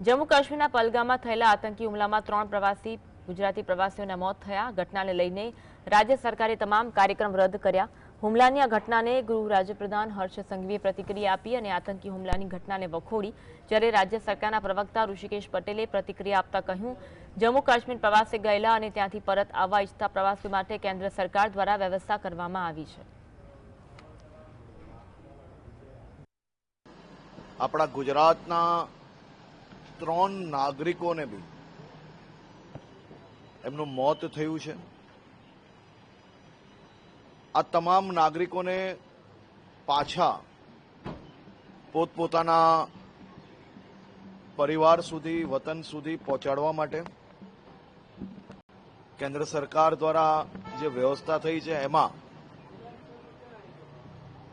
જમ્મુ કાશ્મીરના પલગામમાં થયેલા આતંકી હુમલામાં ત્રણ પ્રવાસી, ગુજરાતી પ્રવાસીઓના મોત થયા. ઘટનાને લઈને રાજ્ય સરકારે તમામ કાર્યક્રમ રદ કર્યા. હુમલાની આ ઘટનાને ગૃહ રાજ્યપ્રધાન હર્ષ સંઘવીએ પ્રતિક્રિયા આપી અને આતંકી હુમલાની ઘટનાને વખોડી. જ્યારે રાજ્ય સરકારના પ્રવક્તા ઋષિકેશ પટેલે પ્રતિક્રિયા આપતા કહ્યું જમ્મુ કાશ્મીર પ્રવાસે ગયેલા અને ત્યાંથી પરત આવવા ઈચ્છતા પ્રવાસીઓ માટે કેન્દ્ર સરકાર દ્વારા વ્યવસ્થા કરવામાં આવી છે. આપણા ગુજરાતના ત્રણ નાગરિકોને બી. એમનું મોત થયું છે. આ તમામ નાગરિકોને પાછા પોતપોતાના પરિવાર સુધી, વતન સુધી પહોંચાડવા માટે કેન્દ્ર સરકાર દ્વારા જે વ્યવસ્થા થઈ છે, એમાં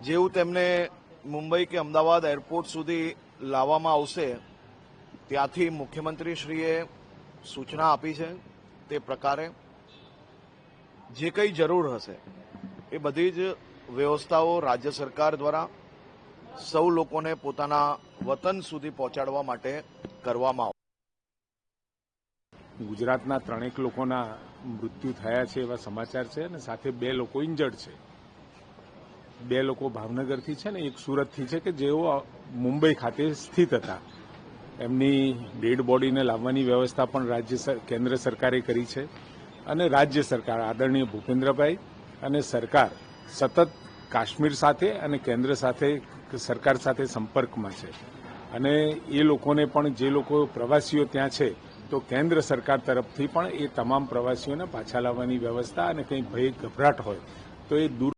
જેવું તેમને મુંબઈ કે અમદાવાદ એરપોર્ટ સુધી લાવવામાં આવશે ત્યાંથી મુખ્યમંત્રીશ્રીએ સૂચના આપી છે તે પ્રકારે જે કંઈ જરૂર હશે, એ બધી જ વ્યવસ્થાઓ રાજ્ય સરકાર દ્વારા સૌ લોકોને પોતાના વતન સુધી પહોંચાડવા માટે કરવામાં આવશે. ગુજરાતના ત્રણેક લોકોના મૃત્યુ થયા છે એવા સમાચાર છે અને સાથે બે લોકો ઇન્જર્ડ છે. બે લોકો ભાવનગરથી છે ને એક સુરતથી છે કે જેઓ મુંબઈ ખાતે સ્થિત હતા. એમની ડેડ બોડીને લાવવાની વ્યવસ્થા પણ રાજ્ય કેન્દ્ર સરકારે કરી છે અને રાજ્ય સરકાર, આદરણીય ભૂપેન્દ્રભાઈ અને સરકાર સતત કાશ્મીર સાથે અને કેન્દ્ર સાથે, સરકાર સાથે સંપર્કમાં છે. અને એ લોકોને પણ, જે લોકો પ્રવાસીઓ ત્યાં છે, તો કેન્દ્ર સરકાર તરફથી પણ એ તમામ પ્રવાસીઓને પાછા લાવવાની વ્યવસ્થા અને કંઈ ભય, ગભરાટ હોય તો એ દૂર